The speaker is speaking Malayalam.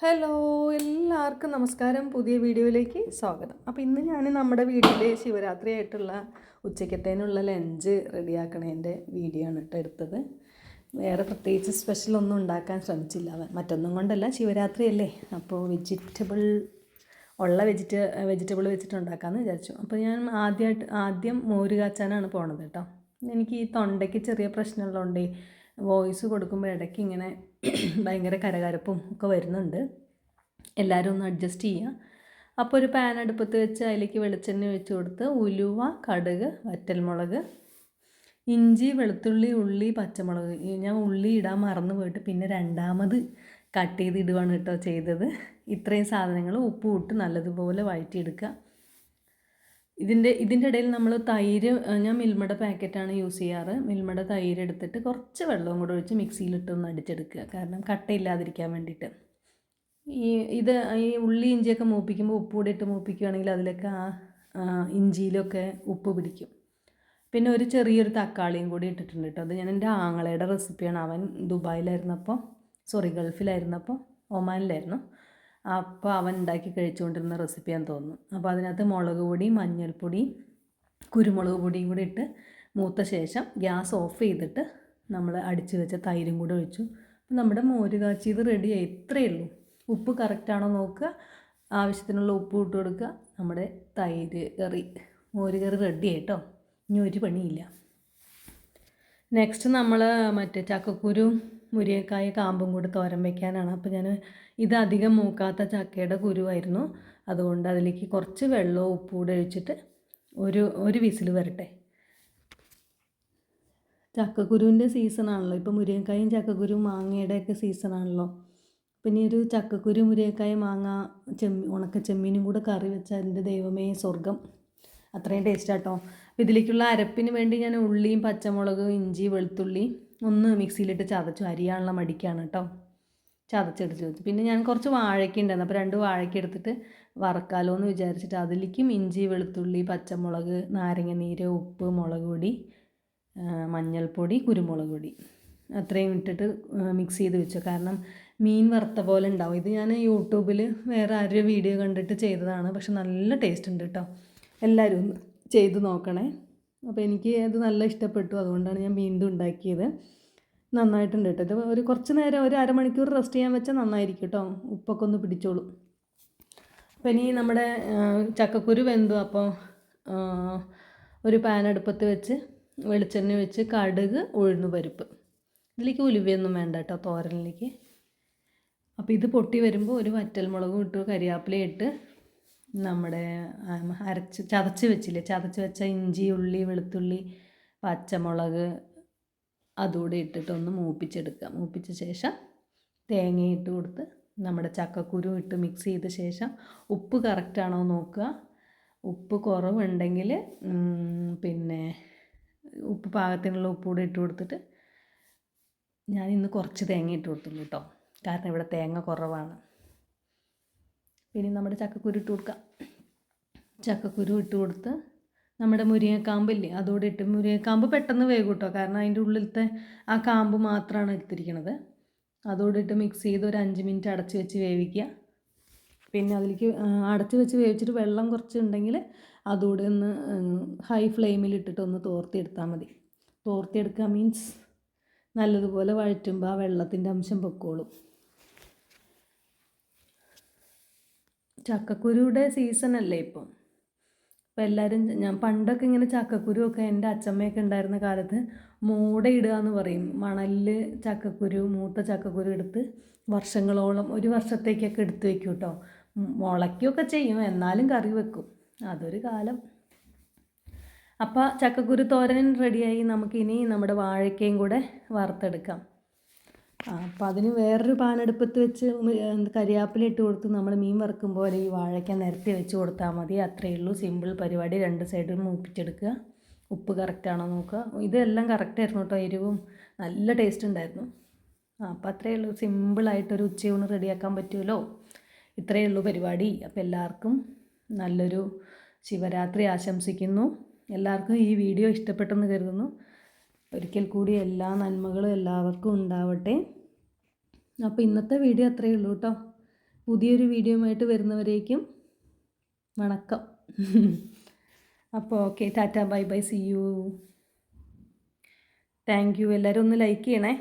ഹലോ എല്ലാവർക്കും നമസ്കാരം. പുതിയ വീഡിയോയിലേക്ക് സ്വാഗതം. അപ്പോൾ ഇന്ന് ഞാൻ നമ്മുടെ വീട്ടിലെ ശിവരാത്രി ആയിട്ടുള്ള ഉച്ചക്കത്തേനുള്ള ലഞ്ച് റെഡിയാക്കണതിന്റെ വീഡിയോ ആണ് കേട്ടോ എടുത്തത്. വേറെ പ്രത്യേകിച്ച് സ്പെഷ്യൽ ഒന്നും ഉണ്ടാക്കാൻ ശ്രമിച്ചില്ല മറ്റൊന്നും കൊണ്ടല്ല ശിവരാത്രി അല്ലേ അപ്പോൾ വെജിറ്റബിൾ ഉള്ള വെജിറ്റ വെജിറ്റബിൾ വെച്ചിട്ട് ഉണ്ടാക്കാമെന്ന് വിചാരിച്ചു. അപ്പോൾ ഞാൻ ആദ്യമായിട്ട് ആദ്യം മോര് കാച്ചാനാണ് പോണത് കേട്ടോ. എനിക്ക് ഈ തൊണ്ടയ്ക്ക് ചെറിയ പ്രശ്നമുള്ളതുകൊണ്ട് വോയിസ് കൊടുക്കുമ്പോൾ ഇടയ്ക്ക് ഇങ്ങനെ ഭയങ്കര കരകരപ്പും ഒക്കെ വരുന്നുണ്ട്. എല്ലാവരും ഒന്ന് അഡ്ജസ്റ്റ് ചെയ്യുക അപ്പോൾ ഒരു പാൻ അടുപ്പത്ത് വെച്ച് അതിലേക്ക് വെളിച്ചെണ്ണ വെച്ച് കൊടുത്ത് ഉലുവ കടുക് വറ്റൽമുളക് ഇഞ്ചി വെളുത്തുള്ളി ഉള്ളി പച്ചമുളക്. ഞാൻ ഉള്ളി ഇടാൻ മറന്നു പോയിട്ട് പിന്നെ രണ്ടാമത് കട്ട് ചെയ്ത് ഇടുവാണ് കേട്ടോ ചെയ്തത്. ഇത്രയും സാധനങ്ങൾ ഉപ്പ് ഇട്ട് നല്ലതുപോലെ വഴറ്റിയെടുക്കുക. ഇതിന്റെ ഇതിന്റെ ഇടയിൽ നമ്മൾ തൈര് ഞാൻ മിൽമയുടെ പാക്കറ്റാണ് യൂസ് ചെയ്യാറ്. മിൽമയുടെ തൈര് എടുത്തിട്ട് കുറച്ച് വെള്ളവും കൂടെ ഒഴിച്ച് മിക്സിയിലിട്ട് ഒന്ന് അടിച്ചെടുക്കുക. കാരണം കട്ടയില്ലാതിരിക്കാൻ വേണ്ടിയിട്ട്. ഈ ഇത് ഈ ഉള്ളി ഇഞ്ചിയൊക്കെ മൂപ്പിക്കുമ്പോൾ ഉപ്പ് കൂടി ഇട്ട് മൂപ്പിക്കുകയാണെങ്കിൽ അതിലൊക്കെ ആ ഇഞ്ചിയിലൊക്കെ ഉപ്പ് പിടിക്കും. പിന്നെ ഒരു ചെറിയൊരു തക്കാളിയും കൂടി ഇട്ടിട്ടുണ്ട് കേട്ടോ. അത് ഞാൻ എന്റെ ആങ്ങളയുടെ റെസിപ്പിയാണ് അവൻ ദുബായിലായിരുന്നപ്പോൾ സോറി ഗൾഫിലായിരുന്നപ്പോൾ ഒമാനിലായിരുന്നു. അപ്പോൾ അവൻ ഉണ്ടാക്കി കഴിച്ചുകൊണ്ടിരുന്ന റെസിപ്പിയാന്ന് തോന്നുന്നു. അപ്പോൾ അതിനകത്ത് മുളക് പൊടി മഞ്ഞൾപ്പൊടി കുരുമുളക് പൊടിയും കൂടി ഇട്ട് മൂത്ത ശേഷം ഗ്യാസ് ഓഫ് ചെയ്തിട്ട് നമ്മൾ അടിച്ച് വെച്ച തൈരും കൂടെ ഒഴിച്ചു. നമ്മുടെ മോര് കാച്ചിയത് റെഡിയായി ഇത്രയേ ഉള്ളൂ. ഉപ്പ് കറക്റ്റാണോ നോക്കുക. ആവശ്യത്തിനുള്ള ഉപ്പ് ഇട്ട് കൊടുക്കുക. നമ്മുടെ തൈര് കറി മോര് കറി റെഡി ആയിട്ടോ ഇനി ഒരു പണിയില്ല. നെക്സ്റ്റ് നമ്മൾ മറ്റേ ചക്കക്കുരു മുരിങ്ങക്കായ കാമ്പും കൂടെ തോരൻ വയ്ക്കാനാണ് അപ്പോൾ ഞാൻ ഇത് അധികം മൂക്കാത്ത ചക്കയുടെ കുരുവായിരുന്നു. അതുകൊണ്ട് അതിലേക്ക് കുറച്ച് വെള്ളവും ഉപ്പും കൂടെ ഒഴിച്ചിട്ട് ഒരു ഒരു വിസിൽ വരട്ടെ. ചക്കക്കുരുവിന്റെ സീസണാണല്ലോ ഇപ്പോൾ മുരിയക്കായും ചക്കക്കുരു മാങ്ങയുടെയൊക്കെ സീസണാണല്ലോ പിന്നെ ഒരു ചക്കക്കുരു മുരിയക്കായ മാങ്ങ ചെമ്മീൻ ഉണക്ക ചെമ്മീനും കൂടെ കറി വെച്ചാൽ എന്റെ ദൈവമേ സ്വർഗം അത്രയും ടേസ്റ്റാട്ടോ അപ്പോൾ ഇതിലേക്കുള്ള അരപ്പിന് വേണ്ടി ഞാൻ ഉള്ളിയും പച്ചമുളകും ഇഞ്ചി വെളുത്തുള്ളി ഒന്ന് മിക്സിയിലിട്ട് ചതച്ചു. അരിയാനുള്ള മടിക്കാണ് കേട്ടോ ചതച്ചെടുത്ത് വെച്ചു പിന്നെ ഞാൻ കുറച്ച് വാഴയ്ക്ക ഉണ്ടായിരുന്നു. അപ്പോൾ രണ്ട് വാഴയ്ക്ക എടുത്തിട്ട് വറക്കാലോ എന്ന് വിചാരിച്ചിട്ട് അതിലേക്കും ഇഞ്ചി വെളുത്തുള്ളി പച്ചമുളക് നാരങ്ങ നീര് ഉപ്പ് മുളക് പൊടി മഞ്ഞൾപ്പൊടി കുരുമുളക് പൊടി അത്രയും ഇട്ടിട്ട് മിക്സ് ചെയ്ത് വെച്ചു. കാരണം മീൻ വറുത്ത പോലെ ഉണ്ടാവും. ഇത് ഞാൻ യൂട്യൂബിൽ വേറെ ആരുടെ വീഡിയോ കണ്ടിട്ട് ചെയ്തതാണ്. പക്ഷെ നല്ല ടേസ്റ്റ് ഉണ്ട് കേട്ടോ എല്ലാവരും ചെയ്ത് നോക്കണേ. അപ്പോൾ എനിക്ക് അത് നല്ല ഇഷ്ടപ്പെട്ടു. അതുകൊണ്ടാണ് ഞാൻ വീണ്ടും ഉണ്ടാക്കിയത്. നന്നായിട്ടുണ്ട് കേട്ടോ. ഇത് ഒരു കുറച്ച് നേരം ഒരു അരമണിക്കൂർ റെസ്റ്റ് ചെയ്യാൻ വെച്ചാൽ നന്നായിരിക്കും കേട്ടോ. ഉപ്പൊക്കെ ഒന്ന് പിടിച്ചോളൂ. അപ്പോൾ ഇനി നമ്മുടെ ചക്കക്കുരു വെന്തു. അപ്പോൾ ഒരു പാൻ അടുപ്പത്ത് വെച്ച് വെളിച്ചെണ്ണ വെച്ച് കടുക് ഉഴുന്നു പരിപ്പ്. ഇതിലേക്ക് ഉലുവയൊന്നും വേണ്ട കേട്ടോ തോരനിലേക്ക്. അപ്പോൾ ഇത് പൊട്ടി വരുമ്പോൾ ഒരു വറ്റൽമുളകും ഇട്ട് കരിയാപ്പില ഇട്ട് നമ്മുടെ അരച്ച് ചതച്ച് വെച്ചില്ലേ? ചതച്ച് വെച്ച ഇഞ്ചി ഉള്ളി വെളുത്തുള്ളി പച്ചമുളക് അതുകൂടി ഇട്ടിട്ടൊന്ന് മൂപ്പിച്ചെടുക്കുക. മൂപ്പിച്ച ശേഷം തേങ്ങയിട്ട് കൊടുത്ത് നമ്മുടെ ചക്കക്കുരു ഇട്ട് മിക്സ് ചെയ്ത ശേഷം ഉപ്പ് കറക്റ്റാണോ നോക്കുക. ഉപ്പ് കുറവുണ്ടെങ്കിൽ പിന്നെ ഉപ്പ് പാകത്തിനുള്ള ഉപ്പ് കൂടെ ഇട്ട് കൊടുത്തിട്ട് ഞാൻ ഇന്ന് കുറച്ച് തേങ്ങ ഇട്ട് കൊടുത്തുള്ളൂ കേട്ടോ. കാരണം ഇവിടെ തേങ്ങ കുറവാണ്. പിന്നെ നമ്മുടെ ചക്കക്കുരു ഇട്ട് കൊടുക്കാം. ചക്കക്കുരു ഇട്ട് കൊടുത്ത് നമ്മുടെ മുരിങ്ങക്കാമ്പില്ലേ അതോടെ ഇട്ട് മുരിങ്ങക്കാമ്പ് പെട്ടെന്ന് വേഗം കേട്ടോ കാരണം അതിന്റെ ഉള്ളിലത്തെ ആ കാമ്പ് മാത്രമാണ് എടുത്തിരിക്കുന്നത് അതോടെ ഇട്ട് മിക്സ് ചെയ്ത് ഒരു അഞ്ച് മിനിറ്റ് അടച്ച് വെച്ച് വേവിക്കുക. പിന്നെ അതിലേക്ക് അടച്ച് വെച്ച് വേവിച്ചിട്ട് വെള്ളം കുറച്ച് ഉണ്ടെങ്കിൽ അതുകൂടെ ഒന്ന് ഹൈ ഫ്ലെയിമിൽ ഇട്ടിട്ട് ഒന്ന് തോർത്തിയെടുത്താൽ മതി. തോർത്തിയെടുക്കുക മീൻസ് നല്ലതുപോലെ വഴറ്റുമ്പോൾ ആ വെള്ളത്തിന്റെ അംശം പൊക്കോളും. ചക്കക്കുരുയുടെ സീസൺ അല്ലേ ഇപ്പം? അപ്പം എല്ലാവരും ഞാൻ പണ്ടൊക്കെ ഇങ്ങനെ ചക്കക്കുരു ഒക്കെ എന്റെ അച്ചമ്മയൊക്കെ ഉണ്ടായിരുന്ന കാലത്ത് മൂടയിടുക എന്ന് പറയും. മണലിൽ ചക്കക്കുരു മൂത്ത ചക്കക്കുരു എടുത്ത് വർഷങ്ങളോളം ഒരു വർഷത്തേക്കൊക്കെ എടുത്ത് വെക്കും കേട്ടോ. മുളയ്ക്കുകയൊക്കെ ചെയ്യും എന്നാലും കറി വെക്കും. അതൊരു കാലം. അപ്പോൾ ചക്കക്കുരു തോരൻ റെഡിയായി നമുക്കിനി നമ്മുടെ വാഴയ്ക്കയും കൂടെ വറുത്തെടുക്കാം. അപ്പോൾ അതിന് വേറൊരു പാനെടുപ്പത്ത് വെച്ച് കരിയാപ്പില ഇട്ട് കൊടുത്ത് നമ്മൾ മീൻ വറുക്കും പോലെ ഈ വാഴയ്ക്ക നിരത്തി വെച്ച് കൊടുത്താൽ മതി. അത്രയേ ഉള്ളൂ. സിമ്പിൾ പരിപാടി. രണ്ട് സൈഡും മൂപ്പിച്ചെടുക്കുക. ഉപ്പ് കറക്റ്റാണോ നോക്കുക. ഇതെല്ലാം കറക്റ്റായിരുന്നു കേട്ടോ. എരിവും നല്ല ടേസ്റ്റ് ഉണ്ടായിരുന്നു. അപ്പോൾ അത്രയേ ഉള്ളൂ. സിമ്പിളായിട്ടൊരു ഉച്ചയൂണ് റെഡിയാക്കാൻ പറ്റുമല്ലോ? ഇത്രയേ ഉള്ളൂ പരിപാടി. അപ്പോൾ എല്ലാവർക്കും നല്ലൊരു ശിവരാത്രി ആശംസിക്കുന്നു. എല്ലാവർക്കും ഈ വീഡിയോ ഇഷ്ടപ്പെട്ടെന്ന് കരുതുന്നു. ഒരിക്കൽ കൂടി എല്ലാ നന്മകളും എല്ലാവർക്കും ഉണ്ടാവട്ടെ. അപ്പോൾ ഇന്നത്തെ വീഡിയോ അത്രയേ ഉള്ളൂ കേട്ടോ. പുതിയൊരു വീഡിയോ ആയിട്ട് വരുന്നവരേക്കും വണക്കം. അപ്പോൾ okay tata bye bye see you thank you എല്ലാവരും ഒന്ന് ലൈക്ക് ചെയ്യണേ.